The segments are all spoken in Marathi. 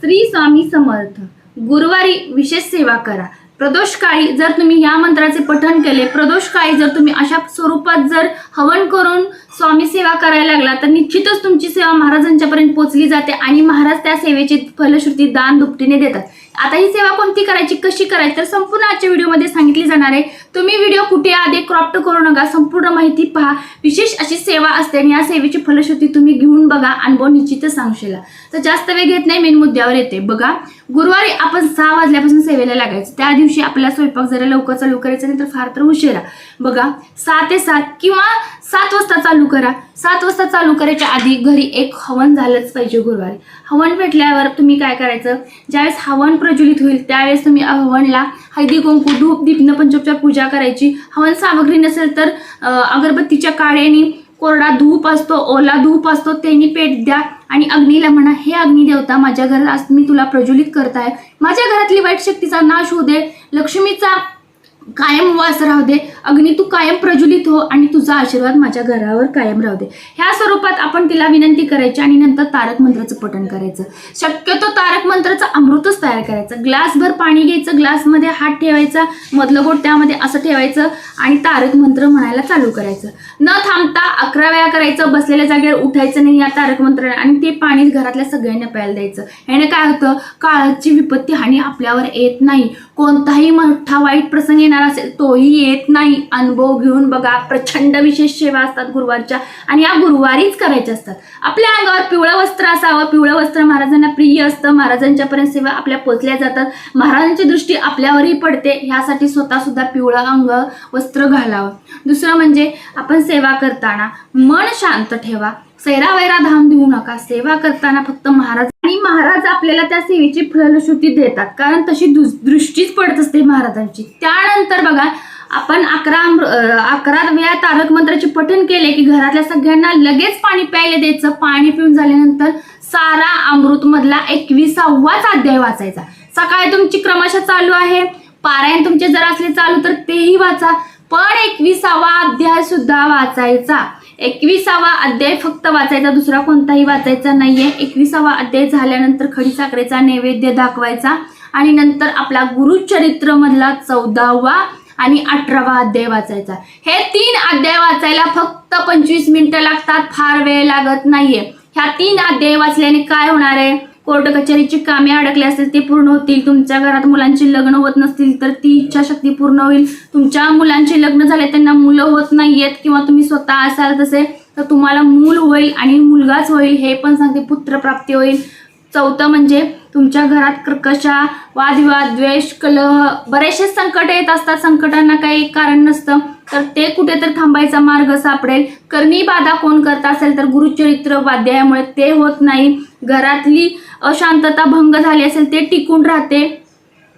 श्री स्वामी समर्थ. गुरुवारी विशेष सेवा करा. प्रदोष काळी जर तुम्ही या मंत्राचे पठण केले प्रदोष काळी जर तुम्ही अशा स्वरूपात जर हवन करून स्वामी सेवा करायला लागला तर निश्चितच तुमची सेवा महाराजांच्यापर्यंत पोहोचली जाते आणि महाराज त्या सेवेची फलश्रुती दान दुपटीने देतात. आता ही सेवा कोणती करायची कशी करायची तर संपूर्ण आजच्या व्हिडिओमध्ये सांगितली जाणार आहे. तुम्ही व्हिडिओ कुठे आधी क्रॉप्ट करू नका संपूर्ण माहिती पहा. विशेष अशी सेवा असते आणि या सेवेची फलश्रुती तुम्ही घेऊन बघा अनुभव निश्चितच सांगशीला. तर जास्त वेळ घेत नाही मेन मुद्द्यावर येते. बघा गुरुवारी आपण सहा वाजल्यापासून सेवेला लागायचं. त्या दिवशी आपल्याला स्वयंपाक जरा लवकर चालू करायचा नाही तर फार तर उशिरा. बघा सहा ते सात किंवा सात वाजता चालू करा. सात वाजता चालू करायच्या आधी घरी एक हवन झालंच पाहिजे गुरुवारी. हवन भेटल्यावर तुम्ही काय करायचं? ज्यावेळेस हवन प्रज्वलित होईल त्यावेळेस तुम्ही हवनला हळदी कुंकू धूप दीपनं पंचोपचार पूजा करायची. हवन सामग्री नसेल तर अगरबत्तीच्या काड्याने कोरडा धूप असतो ओला धूप असतो त्यांनी पेट द्या आणि अग्नीला म्हणा हे अग्निदेवता माझ्या घरात आज मी तुला प्रज्वलित करताय. माझ्या घरातली वाईट शक्तीचा नाश होऊ दे. लक्ष्मीचा कायम वास राहू दे. अग्नी तू कायम प्रज्वलित हो आणि तुझा आशीर्वाद माझ्या घरावर कायम राहू दे. ह्या स्वरूपात आपण तिला विनंती करायची आणि नंतर तारक मंत्राचं पठण करायचं. शक्यतो तारक मंत्राचं अमृतच तयार करायचं. ग्लासभर पाणी घ्यायचं ग्लासमध्ये हात ठेवायचा मधलं बोट त्यामध्ये असं ठेवायचं आणि तारक मंत्र म्हणायला चालू करायचं. न थांबता अकरा वेळा करायचं बसलेल्या जागेवर उठायचं नाही या तारक मंत्र आणि ते पाणी घरातल्या सगळ्यांना प्यायला द्यायचं. ह्याने काय होतं? काळाची विपत्ती हानी आपल्यावर येत नाही. कोणताही मोठा वाईट प्रसंग येणार असेल तोही येत नाही. अनुभव घेऊन बघा प्रचंड विशेष सेवा असतात गुरुवारच्या आणि या गुरुवारीच करायच्या असतात. आपल्या अंगावर पिवळं वस्त्र असावं. पिवळं वस्त्र महाराजांना प्रिय असतं. महाराजांच्यापर्यंत सेवा आपल्या पोचल्या जातात. महाराजांची दृष्टी आपल्यावरही पडते. ह्यासाठी स्वतः सुद्धा पिवळं अंग वस्त्र घालावं. दुसरं म्हणजे आपण सेवा करताना मन शांत ठेवा. सैरावैरा धाम देऊ नका. सेवा करताना फक्त महाराज आणि महाराज आपल्याला त्या सेवेची फलश्रुती देतात. कारण तशी दृष्टीच पडत असते महाराजांची. त्यानंतर बघा आपण अकरा अकराव्या अकरा वेळा तारक मंत्राचे पठण केले की घरातल्या सगळ्यांना लगेच पाणी प्यायला द्यायचं. पाणी पिऊन झाल्यानंतर सारा अमृत मधला एकविसावाच अध्याय वाचायचा. सकाळी तुमची क्रमशः चालू आहे. पारायण तुमचे जर असले चालू तर तेही वाचा. पण एकविसावा अध्याय सुद्धा वाचायचा. एकविसावा अध्याय फक्त वाचायचा दुसरा कोणताही वाचायचा नाहीये. एकविसावा अध्याय झाल्यानंतर खडी साखरेचा नैवेद्य दाखवायचा आणि नंतर आपला गुरुचरित्र मधला चौदावा आणि अठरावा अध्याय वाचायचा. हे तीन अध्याय वाचायला फक्त पंचवीस मिनिटं लागतात फार वेळ लागत नाहीये. ह्या तीन अध्याय वाचल्याने काय होणार आहे? कोर्ट कचेरीची कामे अडकली असतील ते पूर्ण होतील. तुमच्या घरात मुलांची लग्न होत नसतील तर ती इच्छाशक्ती पूर्ण होईल. तुमच्या मुलांचे लग्न झाले त्यांना मुलं होत नाहीयेत किंवा तुम्ही स्वतः असाल तसे तर तुम्हाला मूल होईल आणि मुलगाच होईल हे पण सांगते पुत्रप्राप्ती होईल. चौथं म्हणजे तुमच्या घरात कर्कशा वादविवाद द्वेष कलह बरेचसे संकट येत असतात. संकटांना काही कारण नसतं. तर ते कुठेतरी थांबायचा मार्ग सापडेल. करणी बाधा कोण करत असेल तर गुरुचरित्र वाद्यामुळे ते होत नाही. घरातली अशांतता भंग झाली असेल ते टिकून राहते.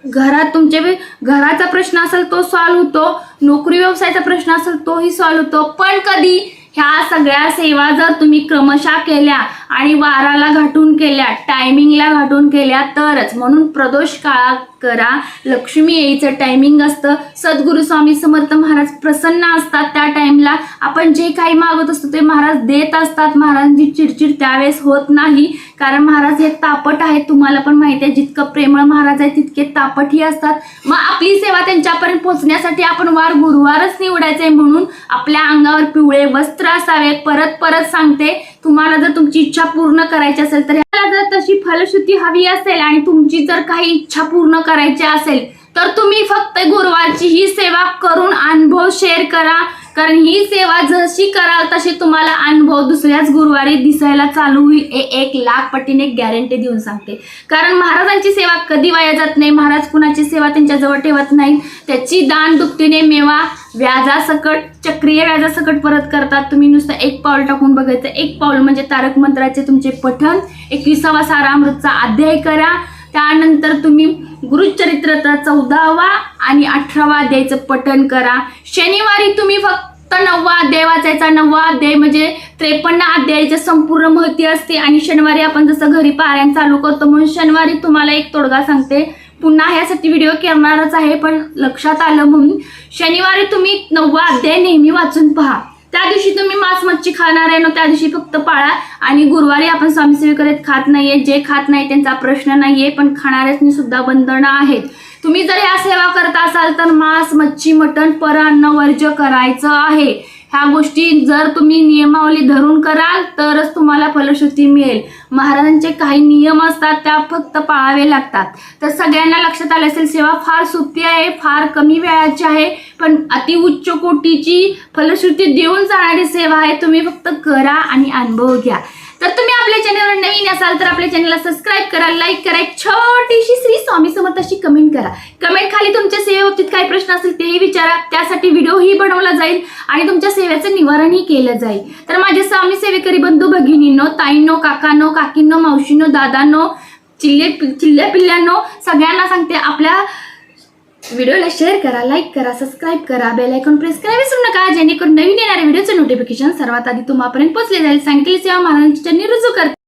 घरात तुमचे घराचा प्रश्न असेल तो सॉल्व होतो. नोकरी व्यवसायाचा प्रश्न असेल तोही सॉल्व होतो. पण कधी ह्या सगळ्या सेवा जर तुम्ही क्रमशः केल्या आणि वाराला घाटून केल्या टायमिंगला घाटून केल्या तरच. म्हणून प्रदोष काळा करा. लक्ष्मी येईचं टायमिंग असतं. सद्गुरू स्वामी समर्थ महाराज प्रसन्न असतात त्या टाइमला आपण जे काही मागत असतो ते महाराज देत असतात. महाराजांची चिडचिड त्यावेळेस होत नाही. कारण महाराज हे तापट आहेत. तुम्हाला पण माहिती आहे जितकं प्रेमळ महाराज आहे तितके तापटही असतात. मग आपली सेवा त्यांच्यापर्यंत पोहोचण्यासाठी आपण वार गुरुवारच निवडायचे म्हणून आपल्या अंगावर पिवळे वस्त्र असावे. परत परत सांगते तुम्हाला जर तुमची इच्छा पूर्ण करायची असेल तर याला जर तशी फलश्रुती हवी असेल आणि तुमची जर काही इच्छा पूर्ण करायची असेल तर तुम्ही फक्त गुरुवारची ही सेवा करून अनुभव शेअर करा. कारण ही सेवा जशी कराल तशी तुम्हाला अनुभव दुसऱ्याच गुरुवारी दिसायला चालू होईल. हे एक लाख पटीने गॅरंटी देऊन सांगते. कारण महाराजांची सेवा कधी वाया जात नाही महाराज कुणाची सेवा त्यांच्याजवळ ठेवत नाही त्याची दान दुपटीने मेवा व्याजासकट चक्रीय व्याजासकट परत करतात. तुम्ही नुसतं एक पाऊल टाकून बघायचं. एक पाऊल म्हणजे तारक मंत्राचे तुमचे पठण. एकविसावा सारामृतचा अध्याय करा. त्यानंतर तुम्ही गुरुचरित्राचा चौदावा आणि अठरावा अध्यायचं पठण करा. शनिवारी तुम्ही फक्त तर नववा अध्याय वाचायचा नववा अध्याय म्हणजे त्रेपन्न अध्यायाची संपूर्ण महती असते आणि शनिवारी आपण जसं घरी पारायण चालू करतो म्हणून शनिवारी तुम्हाला एक तोडगा सांगते. पुन्हा ह्यासाठी व्हिडिओ करणारच आहे पण लक्षात आलं म्हणून शनिवारी तुम्ही नववा अध्याय नेहमी वाचून पहा. त्या दिवशी तुम्ही मांस मच्छी खाणार आहे ना त्या दिवशी फक्त पाळा. आणि गुरुवारी आपण स्वामी सेवेकरीत खात नाहीये जे खात नाही त्यांचा प्रश्न नाहीये पण खाणाऱ्यासनी सुद्धा बंधनं आहेत. तुम्ही जर या सेवा करत असाल तर मांस मच्छी मटण पर अन्न वर्ज्य करायचं आहे. ह्या गोष्टी जर तुम्ही नियमावली धरून कराल तरच तुम्हाला फलश्रुती मिळेल. महाराजांचे काही नियम असतात त्या फक्त पाळावे लागतात. तर सगळ्यांना लक्षात आले असेल सेवा फार सोपी आहे फार कमी वेळाची आहे पण अति उच्च कोटीची फलश्रुती देऊन जाणारी सेवा आहे तुम्ही फक्त करा आणि अनुभव घ्या. तर तुम्ही आपल्या चॅनलवर नवीन असाल तर आपल्या चॅनलला सबस्क्राईब करा लाईक करा एक छोटीशी श्री स्वामी समर्थाशी कमेंट करा. कमेंट खाली तुमच्या सेवेबाबतीत काही प्रश्न असतील तेही विचारा. त्यासाठी व्हिडिओही बनवला जाईल आणि तुमच्या सेवेचं निवारणही केलं जाईल. तर माझे स्वामी सेवेकरी बंधू भगिनींनो ताईंनो काकांनो काकींनो मावशींनो दादांनो चिल्ले चिल्ल्या पिल्ल्यांनो सगळ्यांना सांगते आपल्या व्हिडिओला शेअर करा लाईक करा सबस्क्राईब करा बेल आयकॉन प्रेस करा. विसरू नका जेणेकरून नवीन येणाऱ्या व्हिडिओचे नोटिफिकेशन सर्वात आधी तुम्हापर्यंत पोहोचले जाईल. सांगितले सेवा महाराजांच्या रुजू करते